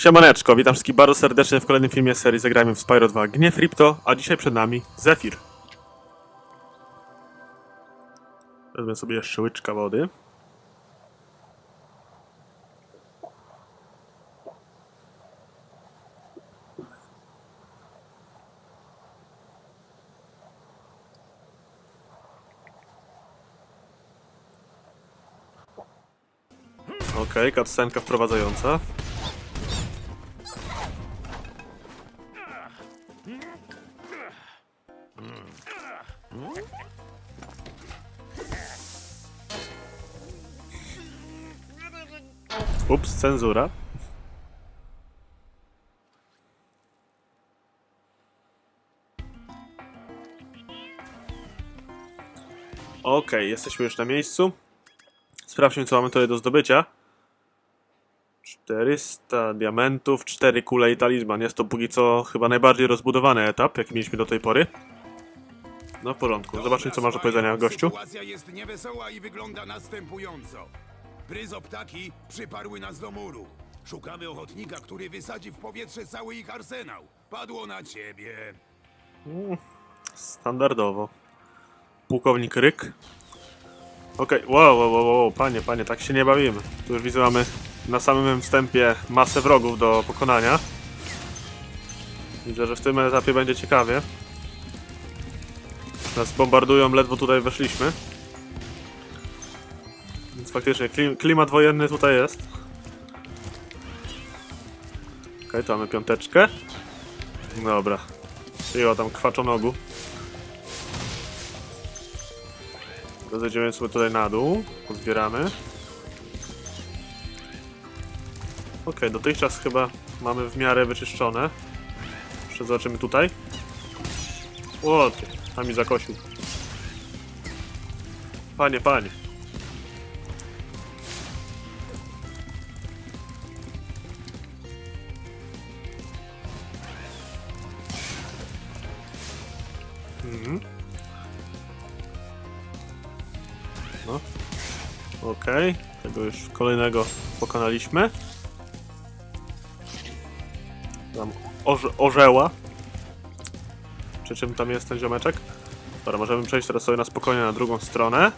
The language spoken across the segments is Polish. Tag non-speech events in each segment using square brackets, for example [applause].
Siemaneczko, witam wszystkich bardzo serdecznie w kolejnym filmie serii Zagrajmy w Spyro 2 Gniew Ripto, a dzisiaj przed nami Zephyr. Wezmę sobie jeszcze łyczka wody. Okej, okay, wprowadzająca. Cenzura. Okej, jesteśmy już na miejscu. Sprawdźmy, co mamy tutaj do zdobycia. 400 diamentów, 4 kule i talizman. Jest to póki co chyba najbardziej rozbudowany etap, jaki mieliśmy do tej pory. No w porządku. Zobaczmy, co masz do powiedzenia, gościu. Sytuacja jest niewesoła i wygląda następująco. Pryzoptaki przyparły nas do muru. Szukamy ochotnika, który wysadzi w powietrze cały ich arsenał. Padło na ciebie. Standardowo. Pułkownik Ryk. Okej, wow, wow, wow, wow, panie, panie, tak się nie bawimy. Tu widzę, mamy na samym wstępie masę wrogów do pokonania. Widzę, że w tym etapie będzie ciekawie. Nas bombardują, ledwo tutaj weszliśmy. Faktycznie klim, klimat wojenny tutaj jest. Okej, to mamy piąteczkę. Dobra. O tam kwaczonogu. Zejdziemy sobie tutaj na dół. Pozbieramy. Okej, dotychczas chyba mamy w miarę wyczyszczone. Jeszcze zobaczymy tutaj. O, ty, a mi zakosił. Panie, panie. Tego już kolejnego pokonaliśmy. Tam orze orzeła. Przy czym tam jest ten ziomeczek? Dobra, możemy przejść teraz sobie na spokojnie na drugą stronę.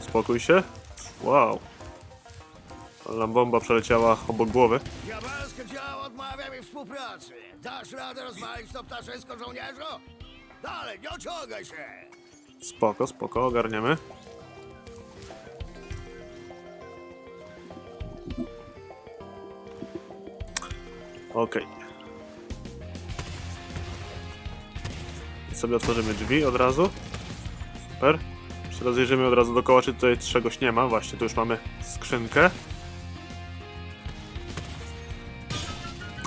Spokój się. Wow. Nam bomba przeleciała obok głowy. Odmawia mi współpracy. Dasz radę rozwalić to ptaszysko, żołnierzu? Dalej, nie ociągaj się! Spoko, spoko, ogarniemy. Okej. I sobie otworzymy drzwi od razu. Super. Jeszcze rozejrzymy od razu dookoła, czy tutaj czegoś nie ma. Właśnie, tu już mamy skrzynkę.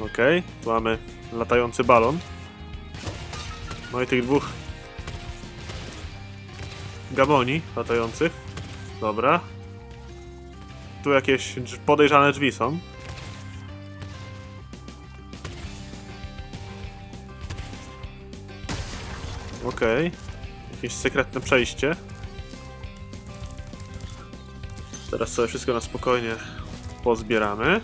Okej, tu mamy latający balon. No i tych dwóch gamoni latających. Dobra. Tu jakieś podejrzane drzwi są. Okej. Jakieś sekretne przejście. Teraz sobie wszystko na spokojnie pozbieramy.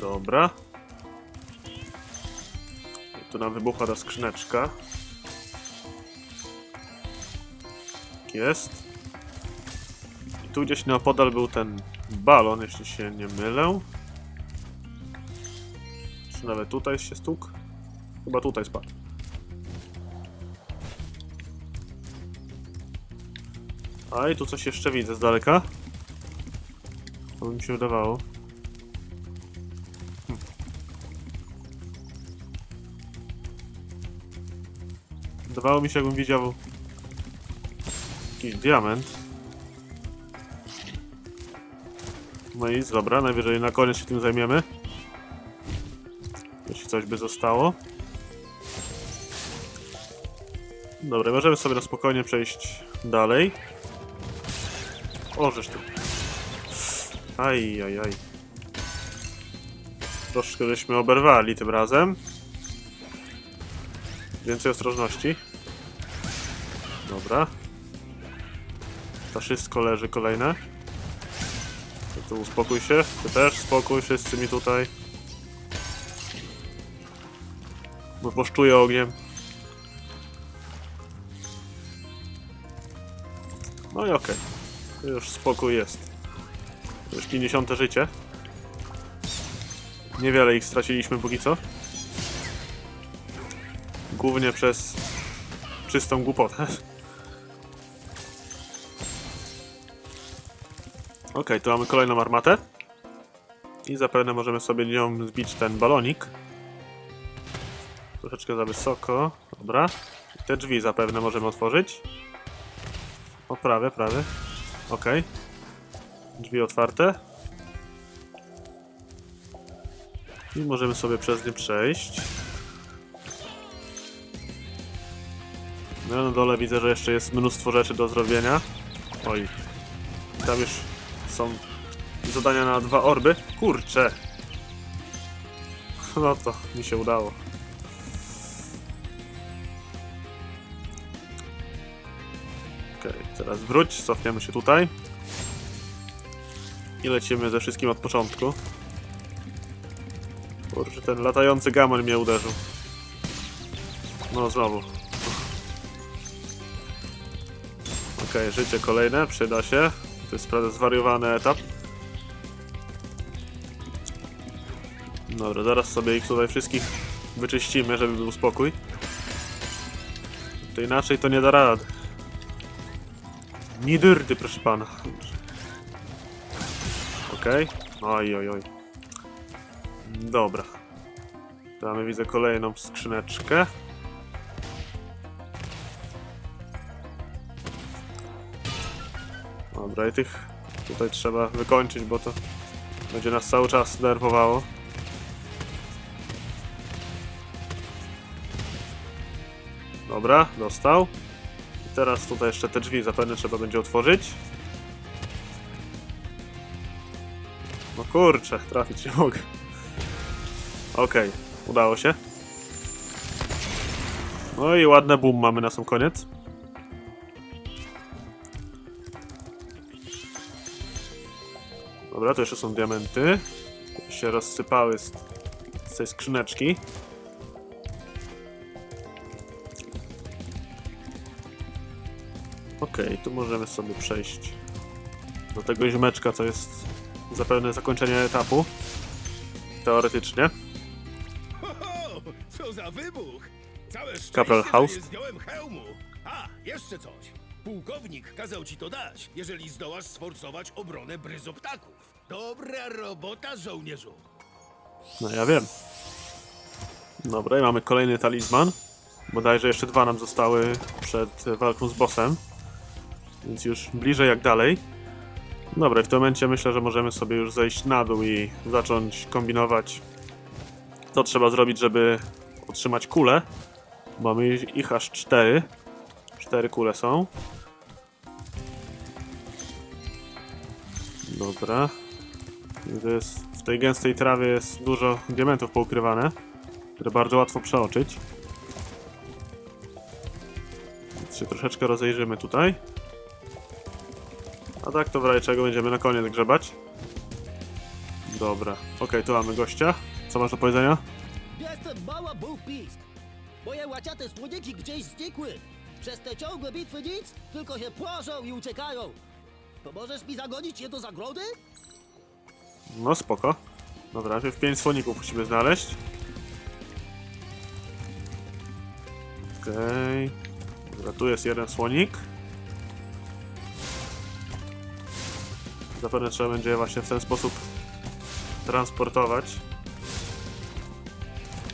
Dobra. Tu nam wybuchła ta skrzyneczka. Tak Jest. I tu gdzieś neopodal był ten balon, jeśli się nie mylę. Nawet tutaj się stukł? Chyba tutaj spadł. A i tu coś jeszcze widzę z daleka. To by mi się wydawało. Wydawało mi się, jakbym widział jakiś diament. No i nic, dobra, najwyżej na koniec się tym zajmiemy. Coś by zostało. Dobra, możemy sobie na spokojnie przejść dalej. O, tu. Aj, aj, aj. Troszkę żeśmy oberwali tym razem. Więcej ostrożności. Dobra. To wszystko leży kolejne. Tu uspokój się. Ty też spokój, wszyscy mi tutaj. Bo poszczuję ogniem. No i okej. Już spokój jest. Już 50 życie. Niewiele ich straciliśmy póki co. Głównie przez czystą głupotę. Okej, tu mamy kolejną armatę. I zapewne możemy sobie nią zbić ten balonik. Troszeczkę za wysoko. Dobra. Te drzwi zapewne możemy otworzyć. O, prawie, prawie. Okej. Drzwi otwarte. I możemy sobie przez nie przejść. No na dole widzę, że jeszcze jest mnóstwo rzeczy do zrobienia. Oj. Tam już są zadania na dwa orby. Kurczę. No to mi się udało. Teraz wróć, cofniemy się tutaj. I lecimy ze wszystkim od początku. Kurczę, ten latający gamoń mnie uderzył. No znowu. Okej, życie kolejne, przyda się. To jest prawda zwariowany etap. Dobra, zaraz sobie ich tutaj wszystkich wyczyścimy, żeby był spokój. To inaczej to nie da rady. Nie dyrdy, proszę pana. Okej. Oj, oj, oj. Dobra. Mamy widzę kolejną skrzyneczkę. Dobra, i tych tutaj trzeba wykończyć, bo to będzie nas cały czas denerwowało. Dobra, dostał. Teraz tutaj jeszcze te drzwi zapewne trzeba będzie otworzyć. No kurczę, trafić nie mogę. Okej, udało się. No i ładne boom mamy na sam koniec. Dobra, to jeszcze są diamenty. Się rozsypały z tej skrzyneczki. Okej, tu możemy sobie przejść do tego ziomeczka, co jest zapewne zakończenie etapu. Teoretycznie. Co za wybuch! Całe Kapral House. zdjąłem hełmu. A, jeszcze coś. Pułkownik kazał ci to dać, jeżeli zdołasz sforcować obronę bryzoptaków. Dobra robota, żołnierzu. No ja wiem. Dobra, i mamy kolejny talizman. Bodajże jeszcze dwa nam zostały przed walką z bossem. Więc już bliżej jak dalej. Dobra, w tym momencie myślę, że możemy sobie już zejść na dół i zacząć kombinować. Co trzeba zrobić, żeby otrzymać kulę. Mamy ich aż cztery. Cztery kule są. Dobra. Jest, w tej gęstej trawie jest dużo diamentów poukrywane, które bardzo łatwo przeoczyć. Więc się troszeczkę rozejrzymy tutaj. A tak to w razie czego będziemy na koniec grzebać. Dobra, okej, tu mamy gościa. Co masz do powiedzenia? Jestem mała Bullbeast. Moje łaciate słodzieki gdzieś znikły. Przez te ciągłe bitwy nic, tylko się płażą i uciekają. Pomożesz mi zagonić je do zagrody? No spoko. Dobra, najpierw 5 słoników musimy znaleźć. Okej. Dobra, tu jest jeden słonik. Zapewne trzeba będzie właśnie w ten sposób transportować.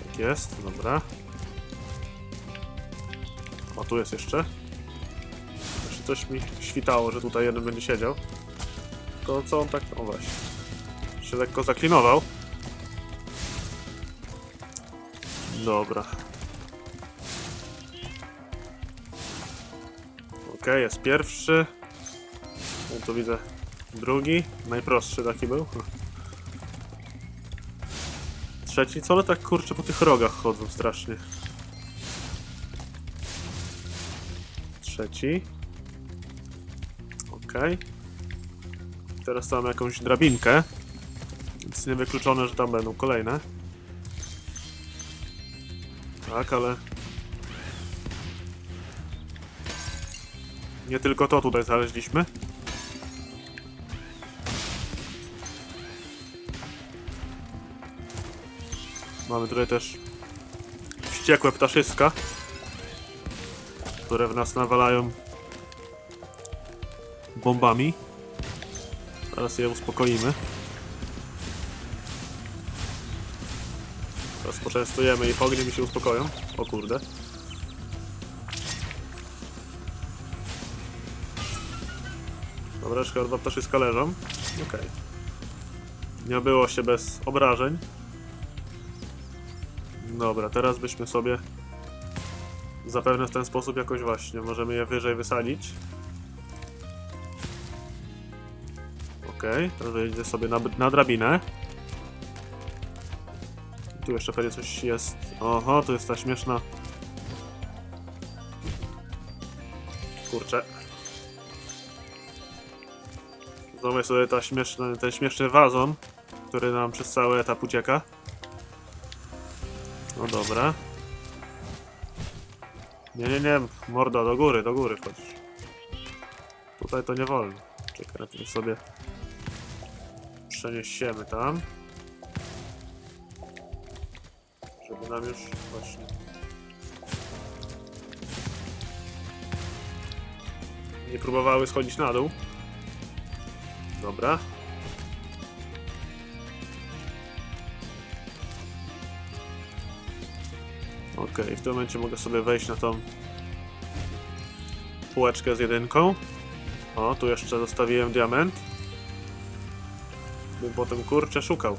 Tak jest, dobra. O, tu jest jeszcze. Jeszcze coś mi świtało, że tutaj jeden będzie siedział. To co on tak... O właśnie się lekko zaklinował. Dobra. Okej, jest pierwszy. Ja tu widzę drugi. Najprostszy taki był. Trzeci. Co one tak kurczę po tych rogach chodzą strasznie? Trzeci. Okej. Teraz tam jakąś drabinkę. Więc niewykluczone, że tam będą kolejne. Tak, ale... Nie tylko to tutaj znaleźliśmy. Mamy tutaj też wściekłe ptaszyska, które w nas nawalają bombami. Teraz je uspokoimy. Teraz poczęstujemy ich ogniem i się uspokoją. O kurde. Dobra, jeszcze dwa ptaszyska leżą. Okej. Nie obyło się bez obrażeń. Dobra, teraz byśmy sobie zapewne w ten sposób jakoś właśnie możemy je wyżej wysadzić. Okej, teraz wejdę sobie na, na drabinę. Tu jeszcze pewnie coś jest. Oho, tu jest ta śmieszna. Kurczę. Znowu jest sobie ta śmieszna, ten śmieszny wazon, który nam przez cały etap ucieka. No dobra. Nie, nie, nie, mordo, do góry, do góry chodź. Tutaj to nie wolno. Czekaj, najpierw sobie przeniesiemy tam. Żeby nam już właśnie... Nie próbowały schodzić na dół. Dobra. Okej, w tym momencie mogę sobie wejść na tą półeczkę z jedynką. O, tu jeszcze zostawiłem diament. Bym potem kurczę szukał.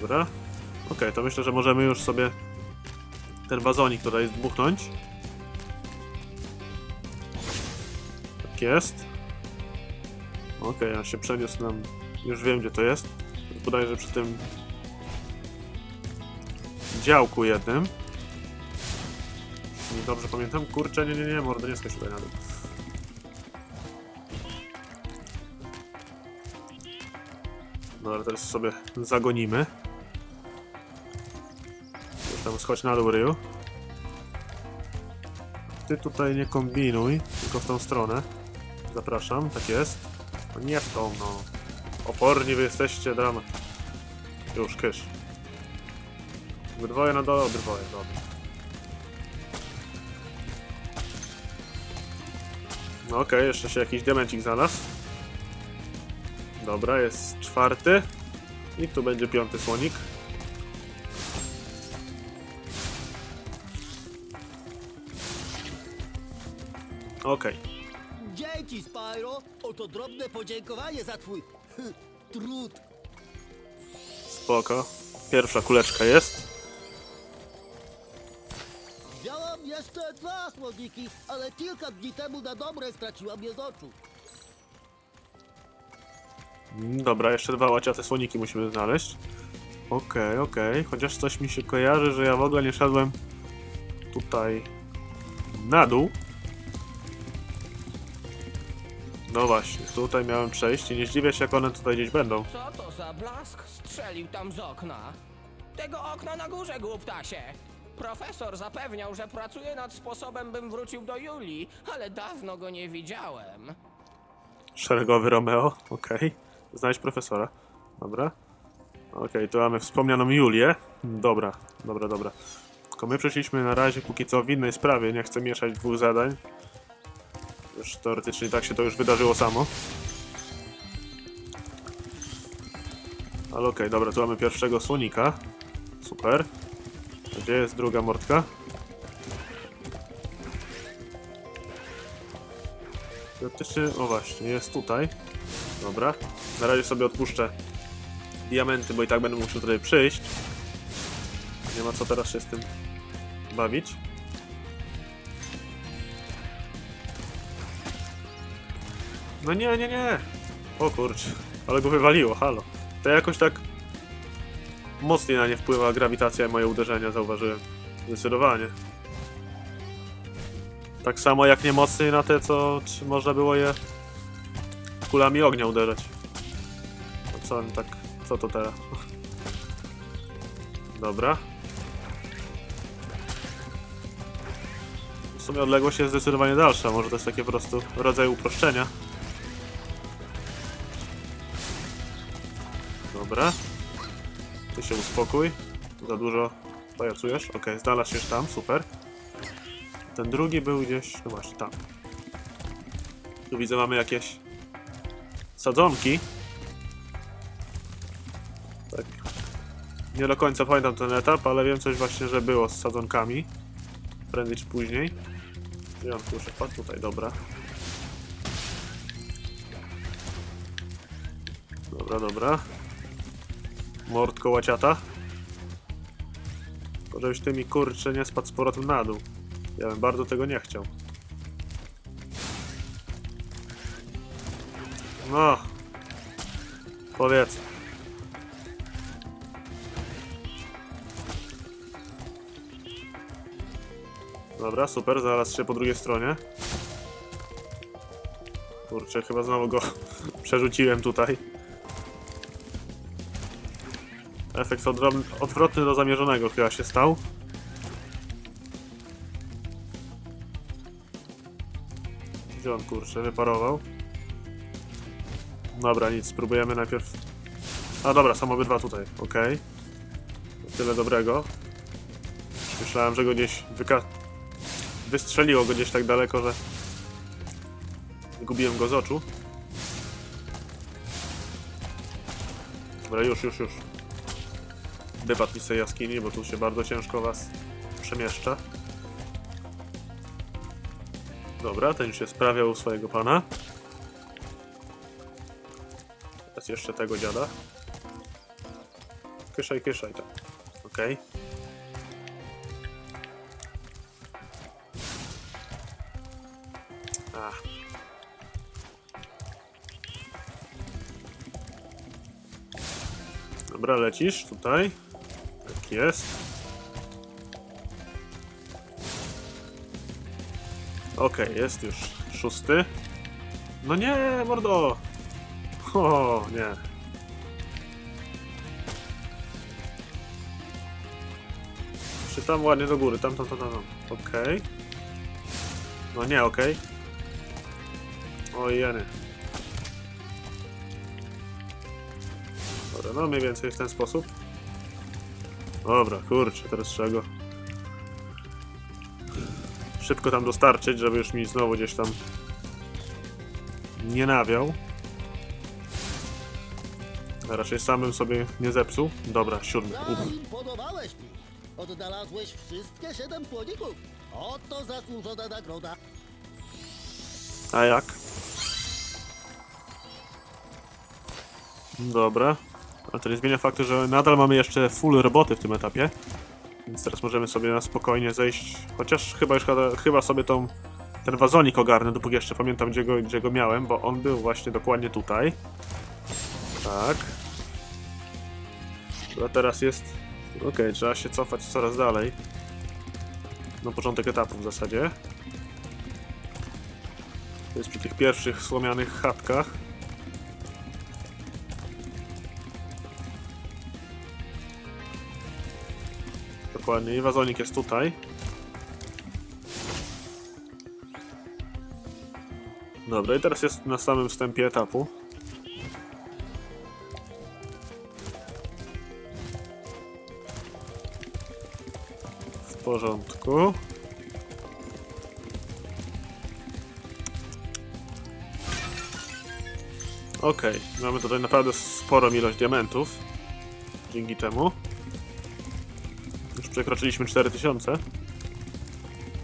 Dobra. Okej, to myślę, że możemy już sobie ten wazonik tutaj zdmuchnąć. Tak jest. Okej, on się przeniósł nam. Już wiem gdzie to jest. Bodajże przy tym działku jednym. Nie dobrze pamiętam. Kurczę, nie, nie, nie, mordo, nie skocz tutaj na dół. Dobra, teraz sobie zagonimy. Już tam schodź na dół, Ryu. Ty tutaj nie kombinuj, tylko w tą stronę. Zapraszam, tak jest. No nie w tą, no. Oporni wy jesteście, dramat. Już, kysz. Obydwoje na dole, obydwoje, dobra. No okej, jeszcze się jakiś diamencik znalazł. Dobra, jest czwarty. I tu będzie piąty słonik. Okej, Dzięki, Spyro! Oto drobne podziękowanie za twój [laughs] trud. spoko. Pierwsza kuleczka jest. Słoniki, ale kilka dni temu na dobre straciłam je z oczu. Dobra, jeszcze dwa łaciate słoniki musimy znaleźć. Okej, okej. Chociaż coś mi się kojarzy, że ja w ogóle nie szedłem tutaj na dół. No właśnie, tutaj miałem przejść i nie zdziwię się, jak one tutaj gdzieś będą. Co to za blask strzelił tam z okna? Tego okna na górze, głuptasie! Profesor zapewniał, że pracuje nad sposobem, bym wrócił do Julii, ale dawno go nie widziałem. Szeregowy Romeo, okej. Znajdź profesora. Dobra. Okej, tu mamy wspomnianą Julię. Dobra, dobra, dobra. Tylko my przeszliśmy na razie póki co w innej sprawie, nie chcę mieszać dwóch zadań. Już teoretycznie tak się to już wydarzyło samo. Ale okej, dobra, tu mamy pierwszego słonika. Super. Gdzie jest druga mordka? Teoretycznie, o właśnie, jest tutaj. Dobra. Na razie sobie odpuszczę diamenty, bo i tak będę musiał tutaj przyjść. Nie ma co teraz się z tym bawić. No nie, nie, nie. O kurczę, ale go wywaliło, halo. To jakoś tak mocniej na nie wpływa grawitacja i moje uderzenia, zauważyłem. Zdecydowanie. Tak samo jak nie mocniej na te, co czy można było je kulami ognia uderzać. No co oni tak, co to teraz? [laughs] Dobra. W sumie odległość jest zdecydowanie dalsza, może to jest takie po prostu rodzaj uproszczenia. Dobra. Ty się uspokój. Za dużo pajacujesz. Okej, znalazł się tam, super. Ten drugi był gdzieś, no właśnie, tam. Tu widzę, mamy jakieś sadzonki. Tak. Nie do końca pamiętam ten etap, ale wiem coś właśnie, że było z sadzonkami. Prędzej czy później. On tu już wpadł? Tutaj, dobra. Dobra, dobra. Mordko łaciata. Tylko ty mi kurczę nie spadł z powrotem na dół. Ja bym bardzo tego nie chciał. No. Powiedz. Dobra, super, zaraz się po drugiej stronie. Kurczę, chyba znowu go [laughs] przerzuciłem tutaj. Efekt odwrotny do zamierzonego chyba się stał. Gdzie on kurczę wyparował? Dobra, nic, spróbujemy najpierw. A dobra, są obydwa tutaj, okej. Tyle dobrego. Myślałem, że go gdzieś wyka... Wystrzeliło go gdzieś tak daleko, że... Zgubiłem go z oczu. Dobra, już, już, już. Wypadł z jaskini, bo tu się bardzo ciężko was przemieszcza. Dobra, ten już się sprawiał u swojego pana. Teraz jeszcze tego dziada. Kyszaj, kyszaj, tak. Okej. Ach. Dobra, lecisz tutaj. Jest. Okej, jest już szósty. No nie, mordo! O, nie. Czy tam ładnie do góry, tam, tam, tam, tam. Okej. No nie, okej. Oj, jeny. Dobra, no mniej więcej w ten sposób. Dobra, kurczę, teraz trzeba go szybko tam dostarczyć, żeby już mi znowu gdzieś tam nie nawiał. A raczej samym sobie nie zepsuł. Dobra, siódmy. Zaimponowałeś mi. Odnalazłeś wszystkie siedem słoników. Oto zasłużona nagroda. A jak? Dobra. Ale to nie zmienia faktu, że nadal mamy jeszcze full roboty w tym etapie. Więc teraz możemy sobie na spokojnie zejść. Chociaż chyba już chyba- sobie tą, ten wazonik ogarnę, dopóki jeszcze pamiętam gdzie go, gdzie go miałem, bo on był właśnie dokładnie tutaj. Tak. A teraz jest... Okej, trzeba się cofać coraz dalej. Na początek etapu w zasadzie. To jest przy tych pierwszych słomianych chatkach. Dokładnie, wazonik jest tutaj. Dobra, i teraz jest na samym wstępie etapu. W porządku. Okej, mamy tutaj naprawdę sporą ilość diamentów. Dzięki temu. Przekroczyliśmy 4000.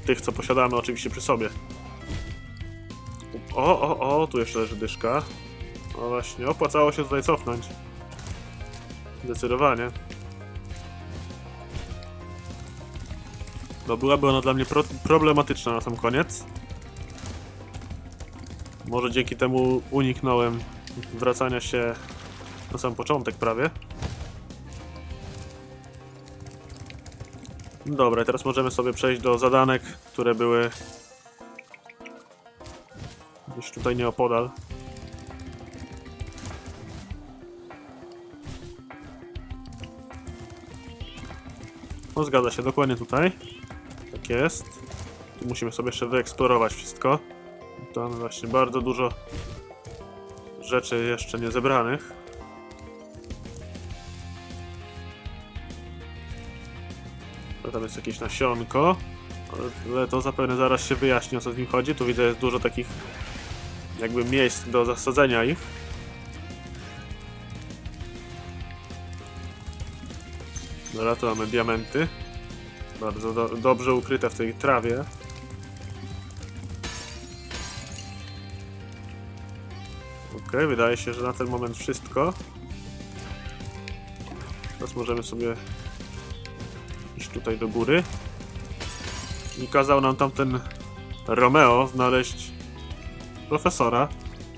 Tych, co posiadamy oczywiście przy sobie. O, o, o, tu jeszcze leży dyszka. No właśnie, opłacało się tutaj cofnąć. Zdecydowanie. No byłaby ona dla mnie pro problematyczna na sam koniec. Może dzięki temu uniknąłem wracania się na sam początek prawie. Dobra, teraz możemy sobie przejść do zadanek, które były Gdzieś tutaj nieopodal. No zgadza się, dokładnie tutaj. Tak jest. Tu musimy sobie jeszcze wyeksplorować wszystko. Tam właśnie bardzo dużo rzeczy jeszcze nie zebranych. Tam jest jakieś nasionko. Ale to zapewne zaraz się wyjaśni o co z nim chodzi. Tu widzę jest dużo takich jakby miejsc do zasadzenia ich. Dobra, tu mamy diamenty. Bardzo do dobrze ukryte w tej trawie. Okej, wydaje się, że na ten moment wszystko. Teraz możemy sobie tutaj do góry. I kazał nam tamten Romeo znaleźć profesora,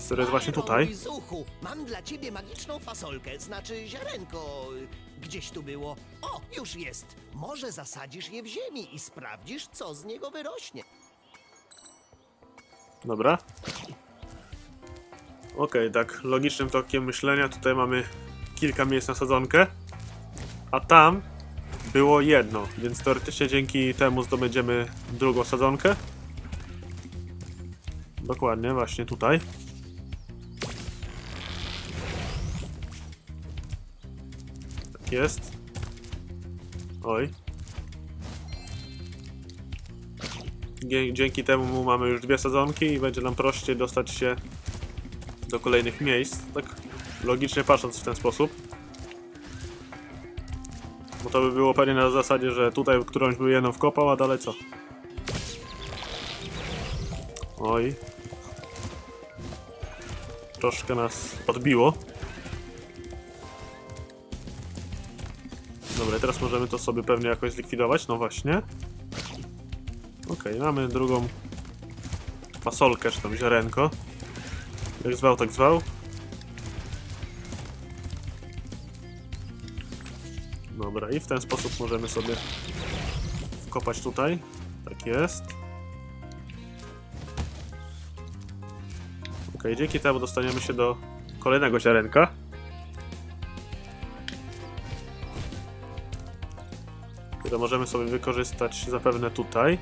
który jest właśnie tutaj. Zuchu, mam dla ciebie magiczną fasolkę, znaczy ziarenko. Gdzieś tu było. O, już jest. Może zasadzisz je w ziemi i sprawdzisz, co z niego wyrośnie. Dobra. Okej, tak logicznym tokiem myślenia tutaj mamy kilka miejsc na sadzonkę, a tam było jedno, więc teoretycznie dzięki temu zdobędziemy drugą sadzonkę. Dokładnie, właśnie tutaj. Tak jest. Oj. Dzięki temu mamy już dwie sadzonki i będzie nam prościej dostać się do kolejnych miejsc. Tak logicznie patrząc w ten sposób. Bo to by było pewnie na zasadzie, że tutaj którąś by jedną wkopał, a dalej co? Oj. Troszkę nas odbiło. Dobra, teraz możemy to sobie pewnie jakoś zlikwidować. No właśnie. Okej, mamy drugą fasolkę, czy tam ziarenko. Jak zwał, tak zwał. Dobra, i w ten sposób możemy sobie wkopać tutaj. Tak jest. Okej, dzięki temu dostaniemy się do kolejnego ziarenka. Które możemy sobie wykorzystać zapewne tutaj.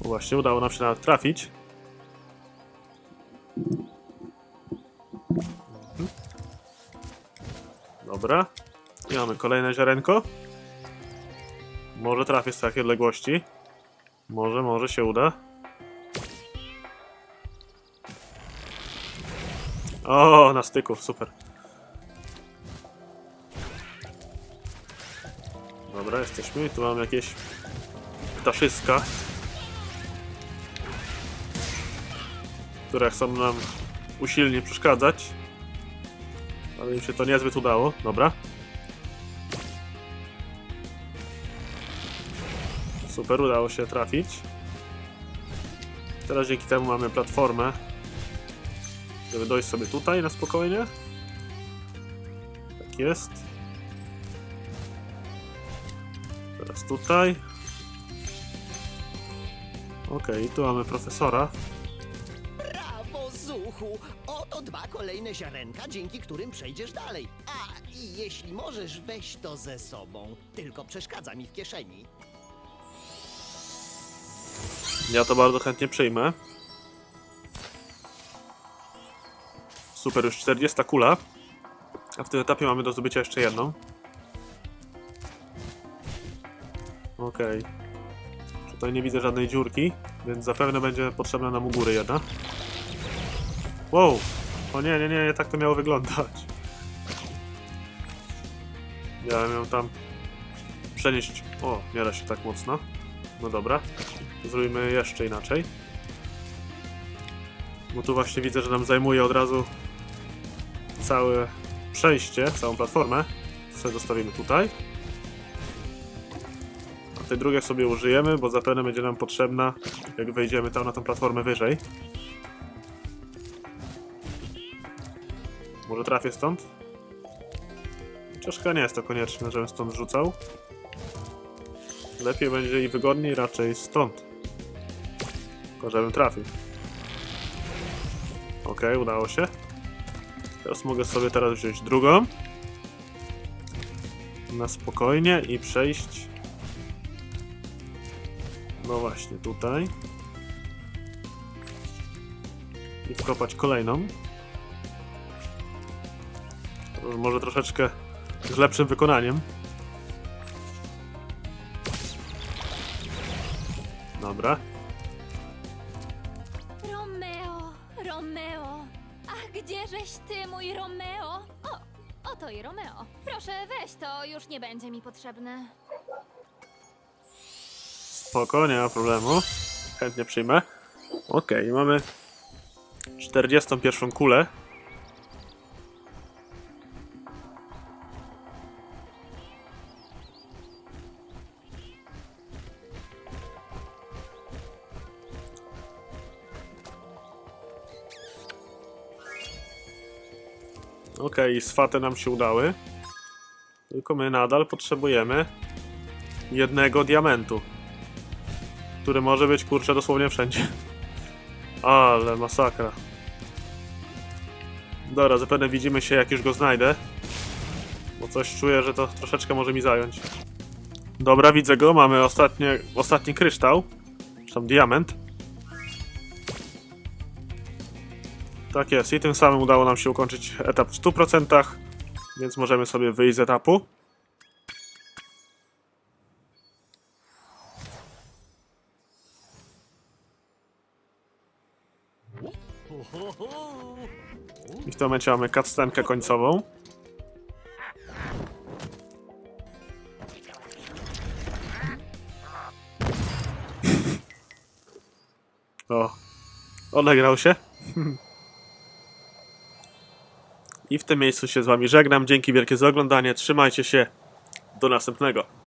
Właśnie, udało nam się nawet trafić. Dobra. I mamy kolejne ziarenko. Może trafię z takiej odległości. Może, może się uda. O, na styku, super. Dobra, jesteśmy. Tu mamy jakieś ptaszyska. które chcą nam usilnie przeszkadzać. Ale im się to niezbyt udało. Dobra. Super, udało się trafić. Teraz dzięki temu mamy platformę, żeby dojść sobie tutaj na spokojnie. Tak jest. Teraz tutaj. Okej, i tu mamy profesora. Brawo, Zuchu! Dwa kolejne ziarenka, dzięki którym przejdziesz dalej. A i jeśli możesz, weź to ze sobą. Tylko przeszkadza mi w kieszeni. Ja to bardzo chętnie przyjmę. Super, już 40 kula. A w tym etapie mamy do zdobycia jeszcze jedną. Okej. Tutaj nie widzę żadnej dziurki, więc zapewne będzie potrzebna nam u góry jedna. Wow! O nie, nie, nie, nie tak to miało wyglądać. Miałem ją tam przenieść. O, nie da się tak mocno. No dobra. Zrobimy jeszcze inaczej. Bo tu właśnie widzę, że nam zajmuje od razu całe przejście, całą platformę. Sobie zostawimy tutaj. A tej drugiej sobie użyjemy, bo zapewne będzie nam potrzebna, jak wejdziemy tam na tą platformę wyżej. Może trafię stąd? Chociaż chyba nie jest to konieczne, żebym stąd rzucał. Lepiej będzie i wygodniej raczej stąd. Tylko żebym trafił. Okej, udało się. Teraz mogę sobie teraz wziąć drugą. Na spokojnie i przejść. No właśnie, tutaj. I wkopać kolejną. Może troszeczkę z lepszym wykonaniem. Dobra. Romeo, Romeo. Ach, gdzieżeś ty, mój Romeo? O, oto i Romeo. Proszę, weź to, już nie będzie mi potrzebne. Spoko, nie ma problemu. Chętnie przyjmę. Okej, mamy 41 kulę. Okej, swaty nam się udały. Tylko my nadal potrzebujemy jednego diamentu który może być kurczę dosłownie wszędzie. Ale masakra. Dobra, zapewne widzimy się jak już go znajdę. Bo coś czuję, że to troszeczkę może mi zająć. Dobra, widzę go, mamy ostatnie, ostatni kryształ. Czy tam diament. Tak jest, i tym samym udało nam się ukończyć etap w 100%, więc możemy sobie wyjść z etapu. I w tym momencie mamy cutscenkę końcową. O, odegrał się. [laughs] I w tym miejscu się z wami żegnam. Dzięki wielkie za oglądanie. Trzymajcie się. Do następnego.